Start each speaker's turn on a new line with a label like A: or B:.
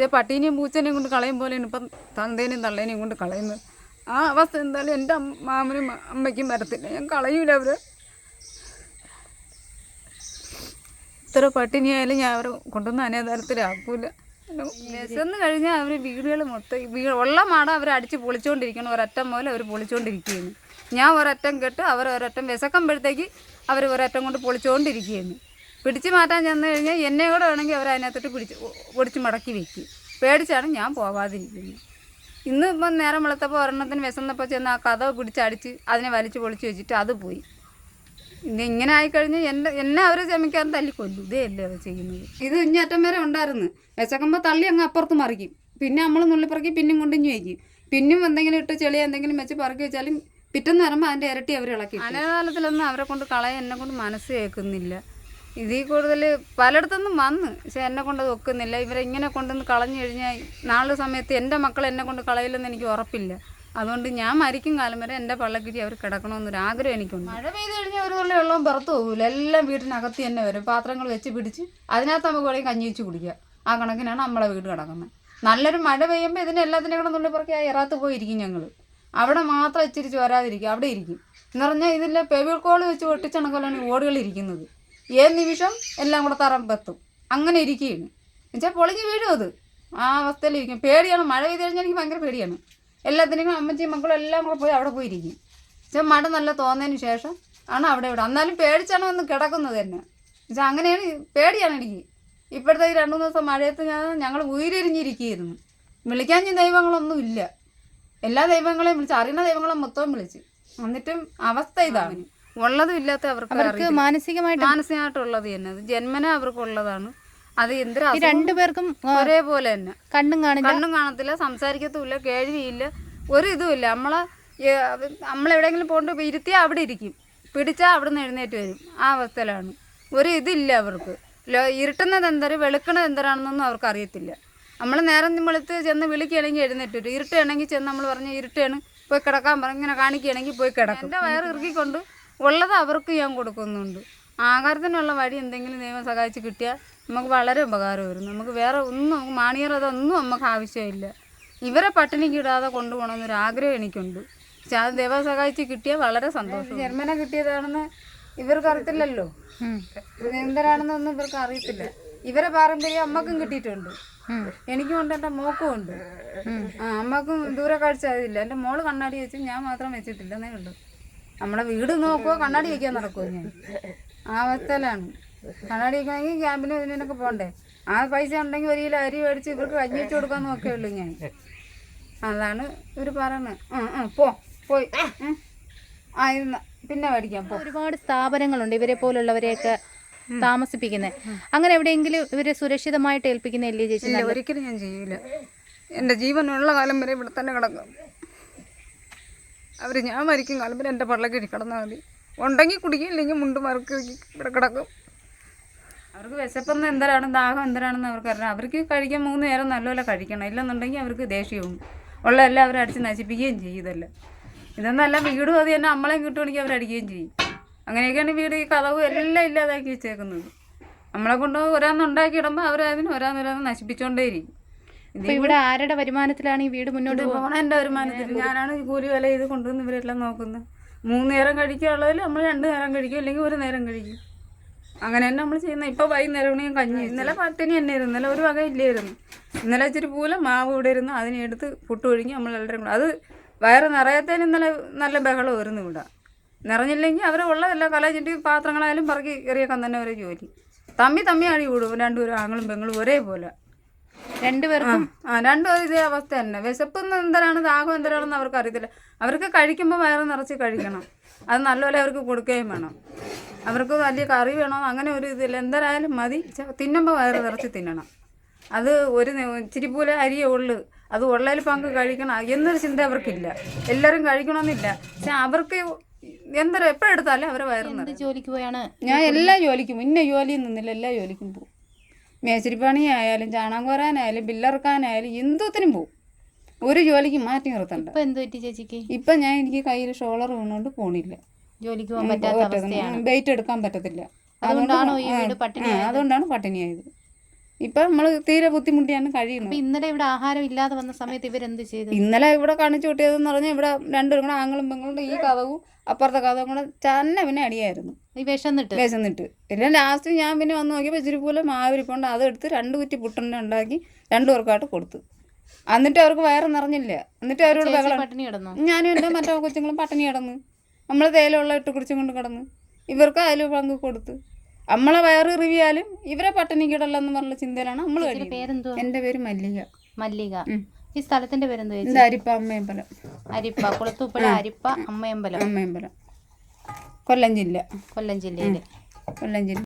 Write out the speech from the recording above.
A: ഇതേ പട്ടീനെയും പൂച്ചനെയും കൊണ്ട് കളയും പോലെയാണ് ഇപ്പം തന്തേനെയും തള്ളേനെയും കൊണ്ട് കളയുന്നത് ആ അവസ്ഥ എന്തായാലും എന്റെ മാമനും അമ്മയ്ക്കും വരത്തില്ല. ഞാൻ കളയൂല അവർ ഇത്ര പട്ടിണിയായാലും ഞാൻ അവർ കൊണ്ടുവന്ന് അനേതാരത്തിലാക്കൂല വിശന്ന് കഴിഞ്ഞാൽ അവർ വീടുകൾ മൊത്തം ഉള്ള മാട അവർ അടിച്ച് പൊളിച്ചുകൊണ്ടിരിക്കണം ഒരറ്റം പോലെ അവർ പൊളിച്ചുകൊണ്ടിരിക്കുകയാണ് ഞാൻ ഒരറ്റം കെട്ട് അവർ ഒരറ്റം വിശക്കുമ്പോഴത്തേക്ക് അവർ ഒരറ്റം കൊണ്ട് പൊളിച്ചുകൊണ്ടിരിക്കുകയാണ് പിടിച്ചു മാറ്റാൻ ചെന്ന് കഴിഞ്ഞാൽ എന്നെ കൂടെ വേണമെങ്കിൽ അവർ അതിനകത്തോട്ട് പിടിച്ച് പൊടിച്ച് മടക്കി വെക്കും. പേടിച്ചാണ് ഞാൻ പോവാതിരിക്കുന്നത്. ഇന്ന് ഇപ്പം നേരം വെളുത്തപ്പോൾ ഒരെണ്ണത്തിന് വിശന്നപ്പോൾ ചെന്ന് ആ കഥ പിടിച്ചടിച്ച് അതിനെ വലിച്ച് പൊളിച്ച് വെച്ചിട്ട് അത് പോയി. ഇനി ഇങ്ങനെ ആയിക്കഴിഞ്ഞാൽ എന്റെ എന്നെ അവർ ക്ഷമിക്കാൻ തല്ലി കൊല്ലും. ഇതേ അല്ലേ അവർ ചെയ്യുന്നത്. ഇത് ഇഞ്ഞറ്റം വരെ ഉണ്ടായിരുന്നു. വിശക്കുമ്പോൾ തള്ളി അങ്ങ് അപ്പുറത്ത് മറിക്കും. പിന്നെ നമ്മൾ നുള്ളിപ്പറക്കി പിന്നും കൊണ്ടിഞ്ഞു വയ്ക്കും പിന്നും എന്തെങ്കിലും ഇട്ട് ചെളി എന്തെങ്കിലും വെച്ച് പറക്കി വെച്ചാലും പിറ്റേന്ന് വരുമ്പോൾ അതിന്റെ ഇരട്ടി അവർ ഇളക്കി അനകാലത്തിലൊന്നും അവരെ കൊണ്ട് കളയാൻ എന്നെ കൊണ്ട് മനസ്സ് കേൾക്കുന്നില്ല. ഇതിൽ കൂടുതൽ പലയിടത്തുനിന്നും വന്ന്. പക്ഷെ എന്നെ കൊണ്ട് ഒക്കുന്നില്ല. ഇവരെ ഇങ്ങനെ കൊണ്ടുവന്ന് കളഞ്ഞു കഴിഞ്ഞാൽ നാളെ സമയത്ത് എന്റെ മക്കൾ എന്നെ കൊണ്ട് കളയില്ലെന്ന് എനിക്ക് ഉറപ്പില്ല. അതുകൊണ്ട് ഞാൻ മരിക്കും കാലം വരെ എന്റെ പള്ളക്കിരി അവർ കിടക്കണമെന്നൊരു ആഗ്രഹം എനിക്കുണ്ട്. മഴ പെയ്ത് കഴിഞ്ഞാൽ ഒരു തുള്ളി വെള്ളം പുറത്തു പോകില്ല എല്ലാം വീട്ടിനകത്ത് തന്നെ വരും. പാത്രങ്ങൾ വെച്ച് പിടിച്ച് അതിനകത്ത് നമുക്ക് വേണമെങ്കിൽ കഞ്ഞി വെച്ച് കുടിക്കുക ആ കണക്കിനാണ് നമ്മളെ വീട് കിടക്കുന്നത്. നല്ലൊരു മഴ പെയ്യുമ്പോൾ ഇതിന് എല്ലാത്തിനും കൂടെ നുള്ളി പുറകെ ആ ഇറാത്ത് പോയിരിക്കും ഞങ്ങൾ അവിടെ മാത്രം ഇച്ചിരി ചോരാതിരിക്കും. അവിടെ ഇരിക്കും. എന്ന് പറഞ്ഞാൽ ഇതിന്റെ പെവിൾ കോൾ വെച്ച് ഒട്ടിച്ചണക്കലാണ് ഓടുകൾ ഇരിക്കുന്നത്. ഏത് നിമിഷം എല്ലാം കൂടെ തറം പെത്തും അങ്ങനെ ഇരിക്കുകയാണ്. എന്നുവെച്ചാൽ പൊളിഞ്ഞ് വീഴും അത്. ആ അവസ്ഥയിലിരിക്കും പേടിയാണ്. മഴ പെയ്ത് കഴിഞ്ഞാൽ എനിക്ക് ഭയങ്കര പേടിയാണ്. എല്ലാത്തിനും അമ്മച്ചിയും മക്കളും എല്ലാം കൂടെ പോയി അവിടെ പോയിരിക്കും. പക്ഷെ മഴ നല്ല തോന്നതിന് ശേഷം ആണ് അവിടെ ഇവിടെ. എന്നാലും പേടിച്ചാണ് വന്ന് കിടക്കുന്നത് തന്നെ. പക്ഷെ അങ്ങനെയാണ് പേടിയാണ് എനിക്ക്. ഇപ്പോഴത്തെ ഈ രണ്ടു ദിവസം മഴയത്ത് ഞാൻ ഞങ്ങൾ ഉയരിഞ്ഞിരിക്കുകയായിരുന്നു വിളിക്കാൻ ഞാൻ ദൈവങ്ങളൊന്നും ഇല്ല. എല്ലാ ദൈവങ്ങളെയും വിളിച്ച് അറിയുന്ന ദൈവങ്ങളെ മൊത്തവും വിളിച്ച്. എന്നിട്ടും അവസ്ഥ ഇതാണ്. ഉള്ളതും ഇല്ലാത്ത അവർക്ക്
B: അവർക്ക്. മാനസികമായിട്ട്
A: മാനസികമായിട്ടുള്ളത് തന്നെ. അത് ജന്മന അവർക്കുള്ളതാണ്. അത്
B: എന്തിനാ രണ്ടുപേർക്കും
A: ഒരേപോലെ തന്നെ.
B: കണ്ണും കാണില്ല.
A: കണ്ണും കാണത്തില്ല സംസാരിക്കത്തുമില്ല കേൾവിയില്ല ഒരു ഇതുമില്ല നമ്മളെ നമ്മളെവിടെയെങ്കിലും പോയിട്ട് ഇരുത്തിയാൽ അവിടെ ഇരിക്കും. പിടിച്ചാൽ അവിടെ നിന്ന് എഴുന്നേറ്റ് വരും. ആ അവസ്ഥയിലാണ്. ഒരു ഇതില്ല അവർക്ക്. ഇരുട്ടുന്നത് എന്തര് വെളുക്കണത് എന്തരാണെന്നൊന്നും അവർക്ക് അറിയത്തില്ല. നമ്മൾ നേരം വെളുത്ത് ചെന്ന് വിളിക്കുകയാണെങ്കിൽ എഴുന്നേറ്റ് വരും. ഇരുട്ടാണെങ്കിൽ ചെന്ന് നമ്മൾ പറഞ്ഞ് ഇരുട്ടാണ് പോയി കിടക്കാൻ പറഞ്ഞ് ഇങ്ങനെ കാണിക്കുകയാണെങ്കിൽ പോയി കിടക്കും. എന്റെ വയറ് ഇറുക്കിക്കൊണ്ട് ഉള്ളത് അവർക്ക് ഞാൻ കൊടുക്കുന്നുണ്ട്. ആഹാരത്തിനുള്ള വഴി എന്തെങ്കിലും ദൈവം സഹായിച്ച് കിട്ടിയാൽ നമുക്ക് വളരെ ഉപകാരമായിരുന്നു നമുക്ക് വേറെ ഒന്നും മാണിയർ അതൊന്നും നമുക്ക് ആവശ്യമില്ല. ഇവരെ പട്ടിണിക്ക് ഇടാതെ കൊണ്ടുപോകണമെന്നൊരു ആഗ്രഹം എനിക്കുണ്ട്. പക്ഷെ അത് ദൈവം സഹായിച്ച് കിട്ടിയാൽ വളരെ സന്തോഷം. ജന്മന കിട്ടിയതാണെന്ന് ഇവർക്ക് അറിയത്തില്ലല്ലോ. എന്തരാണെന്നൊന്നും ഇവർക്ക് അറിയത്തില്ല. ഇവരെ പാരമ്പര്യം അമ്മക്കും കിട്ടിയിട്ടുണ്ട്. എനിക്കും ഉണ്ട് എന്റെ മോക്കും ഉണ്ട്. ആ അമ്മക്കും ദൂരെ കാഴ്ച ആയതില്ല എന്റെ മോൾ കണ്ണാടി വെച്ച് ഞാൻ മാത്രം വെച്ചിട്ടില്ല എന്നേ ഉള്ളൂ. നമ്മളെ വീട് നോക്കുമോ കണ്ണാടി വയ്ക്കാൻ നടക്കുമോ ഞാൻ ആ അവസ്ഥയിലാണ് കണ്ണാടി വയ്ക്കണമെങ്കിൽ ക്യാമ്പിന് ഇതിനൊക്കെ പോകണ്ടേ ആ പൈസ ഉണ്ടെങ്കിൽ ഒരു കിലോ അരി മേടിച്ച് ഇവർക്ക് കഞ്ഞി വെച്ച് കൊടുക്കാൻ നോക്കേ ഉള്ളൂ ഞാൻ. അതാണ് ഇവർ പറയുന്നത് ആ ആ പോ പോയി. ആ ഇരുന്ന പിന്നെ മേടിക്കാം പോ.
B: ഒരുപാട് സ്ഥാപനങ്ങളുണ്ട് ഇവരെ പോലുള്ളവരെയൊക്കെ താമസിപ്പിക്കുന്നത് അങ്ങനെ എവിടെയെങ്കിലും ഇവരെ സുരക്ഷിതമായിട്ട് ഏൽപ്പിക്കുന്നില്ലേ ചേച്ചി
A: ഒരിക്കലും ഞാൻ ചെയ്യൂല എന്റെ ജീവനുള്ള കാലം വരെ ഇവിടെ തന്നെ കിടക്കും. അവർ ഞാൻ മരിക്കും കാലം പിന്നെ എന്റെ പള്ളക്ക് കിടന്നാൽ മതി. ഉണ്ടെങ്കിൽ കുടിക്കും ഇല്ലെങ്കിൽ മുണ്ട് മറക്കി ഇവിടെ കിടക്കും. അവർക്ക് വിശപ്പെന്ന് എന്തരാണ് ദാഹം എന്തരാണെന്ന് അവർക്ക് അറിയാം അവർക്ക് കഴിക്കാൻ മൂന്ന് നേരം നല്ലപോലെ കഴിക്കണം. ഇല്ലെന്നുണ്ടെങ്കിൽ അവർക്ക് ദേഷ്യവും ഉള്ള എല്ലാം അവർ അടിച്ച് നശിപ്പിക്കുകയും ചെയ്യും ഇതെല്ലാം. ഇതെന്നല്ല വീടും അത് തന്നെ നമ്മളെയും കിട്ടുവാണെങ്കിൽ അവരടിക്കുകയും ചെയ്യും. അങ്ങനെയൊക്കെയാണ് വീട് ഈ കഥവും എല്ലാം ഇല്ലാതാക്കി വെച്ചേക്കുന്നത്. നമ്മളെ കൊണ്ട് ഓരോന്ന് ഉണ്ടാക്കിയിടുമ്പോൾ അവരതിന് ഒരാന്നൊരാന്ന് നശിപ്പിച്ചുകൊണ്ടേയിരിക്കും
B: അപ്പൊ ഇവിടെ ആരുടെ വരുമാനത്തിലാണ് ഈ വീട് മുന്നോട്ട്
A: പോകുന്നത് എന്റെ വരുമാനത്തിൽ ഞാനാണ് ഈ കൂലി വില ചെയ്ത് കൊണ്ടുവന്ന് ഇവരെല്ലാം നോക്കുന്നത്. മൂന്ന് നേരം കഴിക്കാനുള്ളതിൽ നമ്മൾ രണ്ട് നേരം കഴിക്കും അല്ലെങ്കിൽ ഒരു നേരം കഴിക്കും. അങ്ങനെ തന്നെ നമ്മൾ ചെയ്യുന്നത്. ഇപ്പൊ വൈകുന്നേരം ഞാൻ കഞ്ഞി. ഇന്നലെ പട്ടിണി തന്നെ ഇരുന്നു ഇന്നലെ ഒരു വക ഇല്ലായിരുന്നു. ഇന്നലെ ഇച്ചിരി പൂല മാവ് ഇവിടെ ഇരുന്ന് അതിനെ എടുത്ത് പുട്ട് ഒഴുങ്ങി നമ്മൾ എല്ലാവരും കൂടെ. അത് വയറ് നിറയത്തേന് ഇന്നലെ നല്ല ബഹളം വരുന്നു ഇവിടെ. നിറഞ്ഞില്ലെങ്കിൽ അവർ ഉള്ളതെല്ലാം കലച്ചിട്ട് പാത്രങ്ങളായാലും പറക്കി കയറിയേക്കാൻ തന്നെ ഒരു ജോലി. തമ്മി തമ്മി അടി കൂടും രണ്ടുപേരും ആങ്ങളും പെങ്ങളും ഒരേപോലെ.
B: രണ്ടുപേർക്കും
A: ആ. രണ്ടും ഇതേ അവസ്ഥ തന്നെ. വിശപ്പെന്ന് എന്തരാണ് ദാഹം എന്തരാണെന്ന് അവർക്ക് അറിയത്തില്ല. അവർക്ക് കഴിക്കുമ്പോൾ വയറ് നിറച്ച് കഴിക്കണം. അത് നല്ലപോലെ അവർക്ക് കൊടുക്കുകയും വേണം. അവർക്ക് വലിയ കറി വേണം അങ്ങനെ ഒരു ഇതില്ല. എന്തരായാലും മതി. തിന്നുമ്പോൾ വയറ് നിറച്ച് തിന്നണം. അത് ഒരു ഇച്ചിരി പോലെ അരിയേ ഉള്ളു. അത് ഉള്ളതിൽ പങ്ക് കഴിക്കണം. എന്നൊരു ചിന്ത അവർക്കില്ല. എല്ലാവരും കഴിക്കണമെന്നില്ല. പക്ഷെ അവർക്ക് എന്തോ എപ്പോഴെടുത്താലും അവരെ
B: വയറുന്നത് ജോലിക്ക് പോയാണ്?
A: ഞാൻ എല്ലാ ജോലിക്കും ഇന്ന ജോലിയും നിന്നില്ല എല്ലാ ജോലിക്കും പോകും. മേശരിപ്പണി ആയാലും ചാണകം കോരാനായാലും ബില്ലറക്കാനായാലും എന്തുത്തിനും പോകും ഒരു ജോലിക്ക് മാറ്റി നിർത്തണ്ട.
B: ഇപ്പൊ എന്ത് പറ്റി ചേച്ചിക്ക്?
A: ഇപ്പം ഞാൻ എനിക്ക് കയ്യിൽ ഷോളർ വീണുകൊണ്ട് പോണില്ല.
B: ജോലിക്ക് പോകാൻ പറ്റാത്ത അവസ്ഥയാണ്.
A: വെയിറ്റ് എടുക്കാൻ പറ്റത്തില്ല.
B: അതുകൊണ്ടാണോ ഈ വീട് പട്ടിണി
A: ആ, അതുകൊണ്ടാണ് പട്ടിണിയായത്. ഇപ്പം നമ്മൾ തീരെ ബുദ്ധിമുട്ടിയാണ് കഴിയുന്നത്
B: ഇന്നലെ ഇവിടെ ആഹാരം ഇല്ലാതെ വന്ന സമയത്ത് ഇവരെന്ത് ചെയ്തു?
A: ഇന്നലെ ഇവിടെ കാണിച്ചു കൂട്ടിയതെന്ന് പറഞ്ഞാൽ ഇവിടെ രണ്ടുപേരും കൂടെ ആങ്ങളും പെങ്ങളും ഈ കഥവും അപ്പുറത്തെ കഥവും കൂടെ തന്നെ പിന്നെ അടിയായിരുന്നു.
B: ഈ വിശന്നിട്ട്?
A: വിശന്നിട്ട്. പിന്നെ ലാസ്റ്റ് ഞാൻ പിന്നെ വന്ന് നോക്കിയപ്പോൾ ഇച്ചിരി പോലെ മാവിരിപ്പുണ്ട് അതെടുത്ത് രണ്ട് കുറ്റി പുട്ടിനെ ഉണ്ടാക്കി രണ്ടു പേർക്കായിട്ട് കൊടുത്തു. എന്നിട്ട് അവർക്ക് വയറ് നിറഞ്ഞില്ല. എന്നിട്ട് അവരോട്
B: പട്ടിണി കിടന്നു?
A: ഞാനും എന്റെ മറ്റേ കൊച്ചുങ്ങളും പട്ടിണി കിടന്ന്. നമ്മൾ തേയിലുള്ള ഇട്ട് കുടിച്ചും കൊണ്ട് കിടന്ന്. ഇവർക്ക് അതിൽ പങ്ക് കൊടുത്ത്. നമ്മളെ വയറ് റിവിയാലും ഇവരെ പട്ടിണി കിടല്ലെന്ന് പറഞ്ഞ ചിന്തയിലാണ് നമ്മൾ എന്റെ
B: പേരെന്തോ
A: എന്റെ പേര് മല്ലിക.
B: മല്ലിക. ഈ സ്ഥലത്തിന്റെ പേരെന്തോ എന്താ
A: എന്റെ അരിപ്പ അമ്മയമ്പലം.
B: അരിപ്പ കുളത്തൂപ്പുഴ അരിപ്പ അമ്മയമ്പലം.
A: അമ്മയമ്പലം. കൊല്ലം ജില്ല.
B: കൊല്ലം ജില്ലയിൽ.
A: കൊല്ലം ജില്ല.